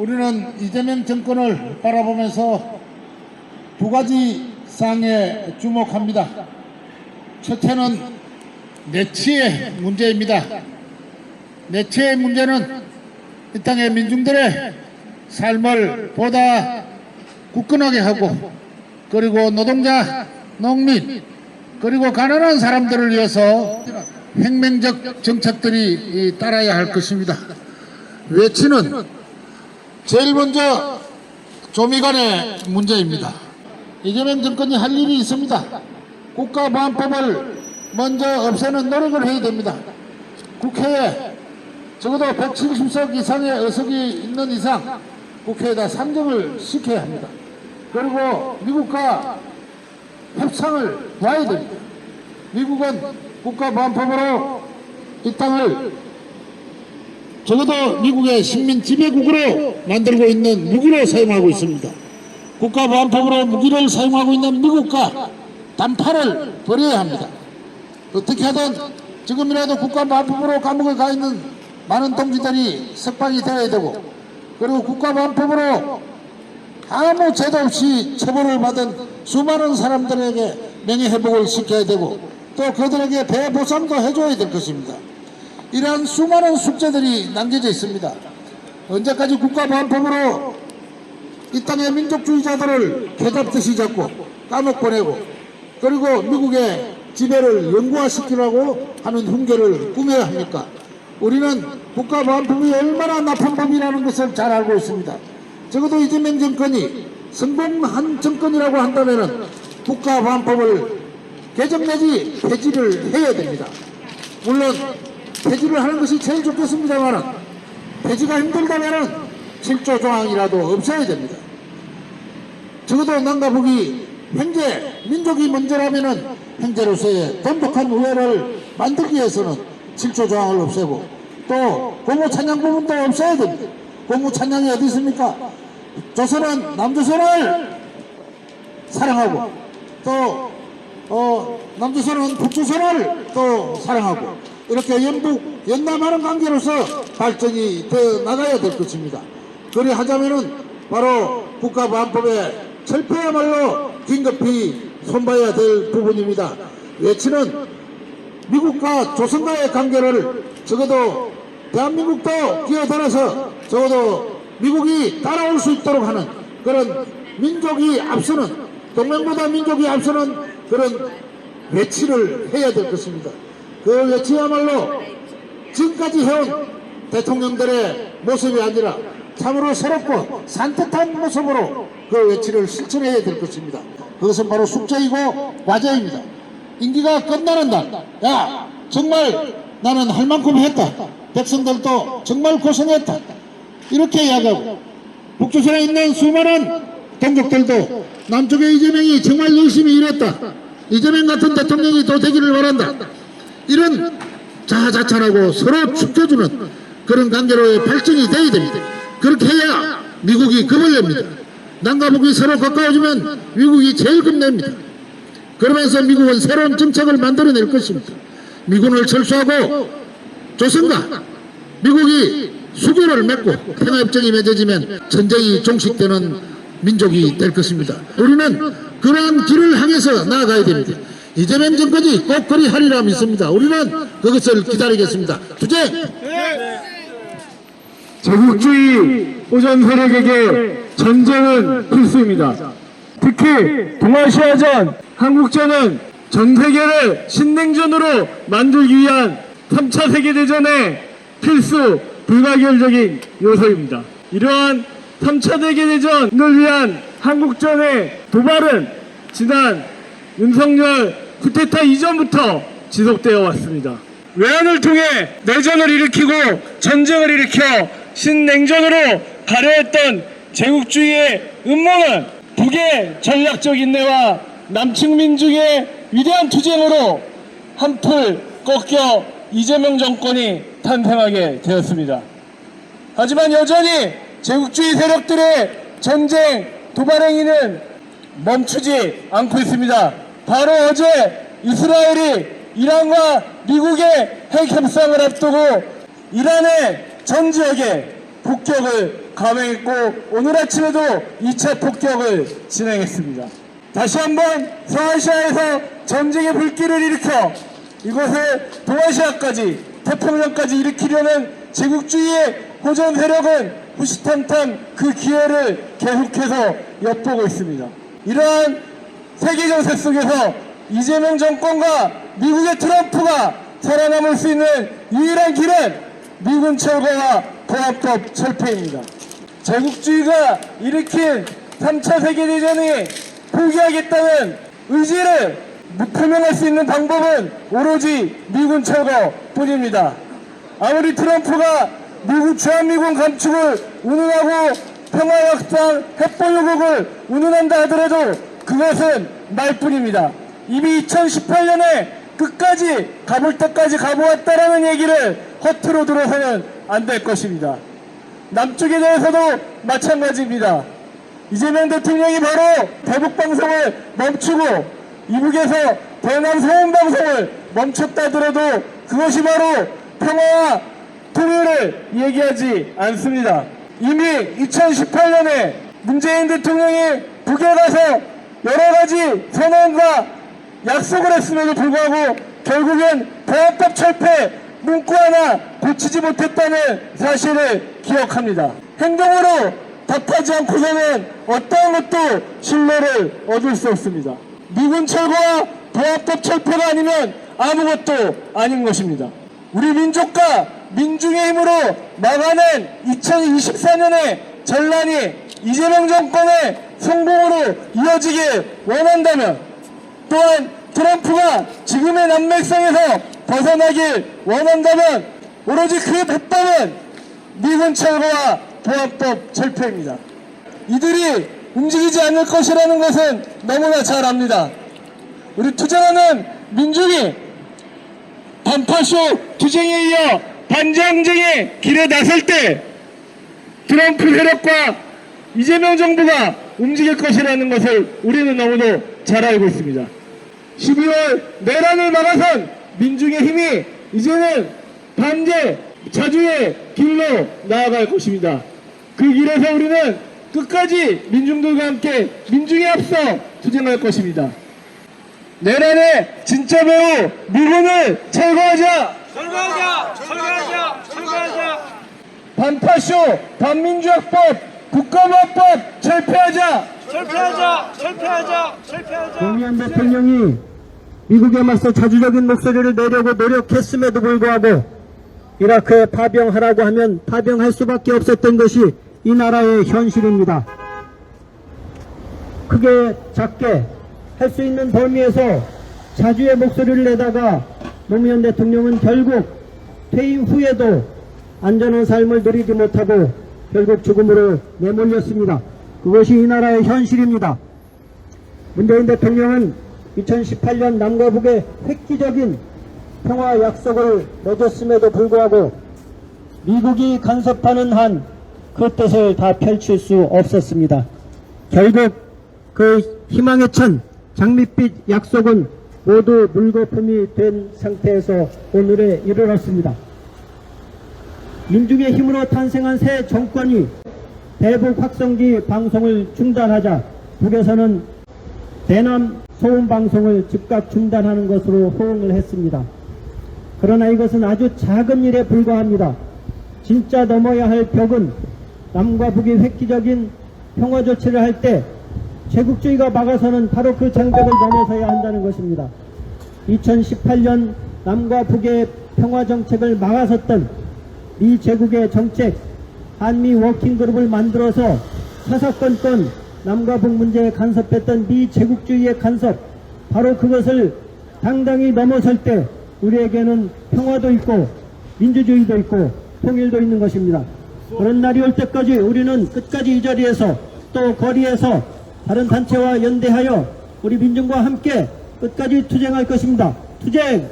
우리는 이재명 정권을 바라보면서 두 가지 사항에 주목합니다. 첫째는 내치의 문제입니다. 내치의 문제는 이 땅의 민중들의 삶을 보다 굳건하게 하고 그리고 노동자, 농민 그리고 가난한 사람들을 위해서 혁명적 정책들이 이 따라야 할 것입니다. 외치는 제일 먼저 조미관의 문제입니다. 이재명 정권이 할 일이 있습니다. 국가보안법을 먼저 없애는 노력을 해야 됩니다. 국회에 적어도 170석 이상의 의석이 있는 이상 국회에다 상정을 시켜야 합니다. 그리고 미국과 협상을 해야 됩니다. 미국은 국가보안법으로 이 땅을 적어도 미국의 식민 지배국으로 만들고 있는 무기로 사용하고 있습니다. 국가보안법으로 무기를 사용하고 있는 미국과 단파를 벌여야 합니다. 어떻게 하든 지금이라도 국가보안법으로 감옥에 가 있는 많은 동지들이 석방이 되어야 되고 그리고 국가보안법으로 아무 죄도 없이 처벌을 받은 수많은 사람들에게 명예회복을 시켜야 되고 또 그들에게 배보상도 해줘야 될 것입니다. 이러한 수많은 숙제들이 남겨져 있습니다. 언제까지 국가보안법으로 이 땅의 민족주의자들을 개잡듯이 잡고 감옥 보내고 그리고 미국의 지배를 영구화시키려고 하는 흉계를 꾸며야 합니까? 우리는 국가보안법이 얼마나 나쁜 법이라는 것을 잘 알고 있습니다. 적어도 이재명 정권이 성공한 정권이라고 한다면 국가보안법을 개정 내지 폐지를 해야 됩니다. 물론 폐지를 하는 것이 제일 좋겠습니다만 폐지가 힘들다면 7조 조항이라도 없어야 됩니다. 적어도 남가북이 현재 민족이 먼저라면은 현재로서의 돈독한 우회를 만들기 위해서는 7조 조항을 없애고 또 고무 찬양 부분도 없애야 됩니다. 고무 찬양이 어디 있습니까? 조선은 남조선을 사랑하고 또 어, 남조선은 북조선을 또 사랑하고 이렇게 연북 연남하는 관계로서 발전이 더 나가야 될 것입니다. 그리 하자면은 바로 국가보안법의 철폐야말로 긴급히 손봐야 될 부분입니다. 외치는 미국과 조선과의 관계를 적어도 대한민국도 끼어들어서 적어도 미국이 따라올 수 있도록 하는 그런 민족이 앞서는 동맹보다 민족이 앞서는 그런 외치를 해야 될 것입니다. 그 외치야말로 지금까지 해온 대통령들의 모습이 아니라 참으로 새롭고 산뜻한 모습으로 그 외치를 실천해야 될 것입니다. 그것은 바로 숙제이고 과제입니다. 임기가 끝나는 날, 야, 정말 나는 할 만큼 했다. 백성들도 정말 고생했다. 이렇게 이야기하고, 북조선에 있는 수많은 동족들도 남쪽의 이재명이 정말 열심히 일했다. 이재명 같은 대통령이 또 되기를 바란다. 이런 자자찬하고 서로 축켜주는 그런 관계로의 발전이 돼야 됩니다. 그렇게 해야 미국이 겁을 냅니다. 남과 북이 서로 가까워지면 미국이 제일 겁냅니다. 그러면서 미국은 새로운 정책을 만들어낼 것입니다. 미군을 철수하고 조선과 미국이 수교를 맺고 평화협정이 맺어지면 전쟁이 종식되는 민족이 될 것입니다. 우리는 그러한 길을 향해서 나아가야 됩니다. 이재명 정권이 꼭 그리 하리라 믿습니다. 우리는 그것을 기다리겠습니다. 투쟁! 제국주의 오전 세력에게 전쟁은 필수입니다. 특히 동아시아전, 한국전은 전 세계를 신냉전으로 만들기 위한 3차 세계대전의 필수 불가결적인 요소입니다. 이러한 3차 세계대전을 위한 한국전의 도발은 지난 윤석열 쿠데타 이전부터 지속되어 왔습니다. 외환을 통해 내전을 일으키고 전쟁을 일으켜 신냉전으로 가려했던 제국주의의 음모는 북의 전략적 인내와 남측 민중의 위대한 투쟁으로 한풀 꺾여 이재명 정권이 탄생하게 되었습니다. 하지만 여전히 제국주의 세력들의 전쟁 도발 행위는 멈추지 않고 있습니다. 바로 어제 이스라엘이 이란과 미국의 핵 협상을 앞두고 이란의 전 지역에 폭격을 감행했고 오늘 아침에도 2차 폭격을 진행했습니다. 다시 한번 서아시아에서 전쟁의 불길을 일으켜 이곳에 동아시아까지 태평양까지 일으키려는 제국주의의 호전 세력은 후시탐탐 그 기회를 계속해서 엿보고 있습니다. 이러한 세계 정세 속에서 이재명 정권과 미국의 트럼프가 살아남을 수 있는 유일한 길은 미군 철거와 보안법 철폐입니다. 제국주의가 일으킨 3차 세계대전이 포기하겠다는 의지를 표명할 수 있는 방법은 오로지 미군 철거 뿐입니다. 아무리 트럼프가 미국 주한미군 감축을 운운하고 평화협상 핵보유국을 운운한다 하더라도 그것은 말뿐입니다. 이미 2018년에 끝까지 가볼 때까지 가보았다라는 얘기를 허투루 들어서는 안 될 것입니다. 남쪽에 대해서도 마찬가지입니다. 이재명 대통령이 바로 대북 방송을 멈추고 이북에서 대남 소음 방송을 멈췄다 하더라도 그것이 바로 평화와 통일을 얘기하지 않습니다. 이미 2018년에 문재인 대통령이 북에 가서 여러 가지 선언과 약속을 했음에도 불구하고 결국엔 보안법 철폐 문구 하나 고치지 못했다는 사실을 기억합니다. 행동으로 답하지 않고서는 어떠한 것도 신뢰를 얻을 수 없습니다. 미군 철거와 보안법 철폐가 아니면 아무것도 아닌 것입니다. 우리 민족과 민중의 힘으로 막아낸 2024년의 전란이 이재명 정권의 성공으로 이어지길 원한다면 또한 트럼프가 지금의 남맥상에서 벗어나길 원한다면 오로지 그 답방은 미군 철거와 보안법 철폐입니다. 이들이 움직이지 않을 것이라는 것은 너무나 잘 압니다. 우리 투쟁하는 민중이 반파쇼 투쟁에 이어 반장쟁의 길에 나설 때 트럼프 세력과 이재명 정부가 움직일 것이라는 것을 우리는 너무도 잘 알고 있습니다. 12월 내란을 막아선 민중의 힘이 이제는 반대 자주의 길로 나아갈 것입니다. 그 길에서 우리는 끝까지 민중들과 함께 민중에 앞서 투쟁할 것입니다. 내란의 진짜 배우 미군을 철거하자! 철거하자! 철거하자! 철거하자! 반파쇼, 반민주학법, 국가보안법 철폐하자! 철폐하자! 철폐하자! 철폐하자! 노무현 대통령이 미국에 맞서 자주적인 목소리를 내려고 노력했음에도 불구하고 이라크에 파병하라고 하면 파병할 수밖에 없었던 것이 이 나라의 현실입니다. 크게 작게 할 수 있는 범위에서 자주의 목소리를 내다가 노무현 대통령은 결국 퇴임 후에도 안전한 삶을 누리지 못하고 결국 죽음으로 내몰렸습니다. 그것이 이 나라의 현실입니다. 문재인 대통령은 2018년 남과 북의 획기적인 평화 약속을 맺었음에도 불구하고 미국이 간섭하는 한 그 뜻을 다 펼칠 수 없었습니다. 결국 그 희망의 천 장밋빛 약속은 모두 물거품이 된 상태에서 오늘에 이르렀습니다. 민중의 힘으로 탄생한 새 정권이 대북 확성기 방송을 중단하자 북에서는 대남 소음 방송을 즉각 중단하는 것으로 호응을 했습니다. 그러나 이것은 아주 작은 일에 불과합니다. 진짜 넘어야 할 벽은 남과 북이 획기적인 평화 조치를 할 때 제국주의가 막아서는 바로 그 장벽을 넘어서야 한다는 것입니다. 2018년 남과 북의 평화 정책을 막아섰던 미 제국의 정책 한미 워킹그룹을 만들어서 사사건건 남과 북 문제에 간섭했던 미 제국주의의 간섭 바로 그것을 당당히 넘어설 때 우리에게는 평화도 있고 민주주의도 있고 통일도 있는 것입니다. 그런 날이 올 때까지 우리는 끝까지 이 자리에서 또 거리에서 다른 단체와 연대하여 우리 민중과 함께 끝까지 투쟁할 것입니다. 투쟁!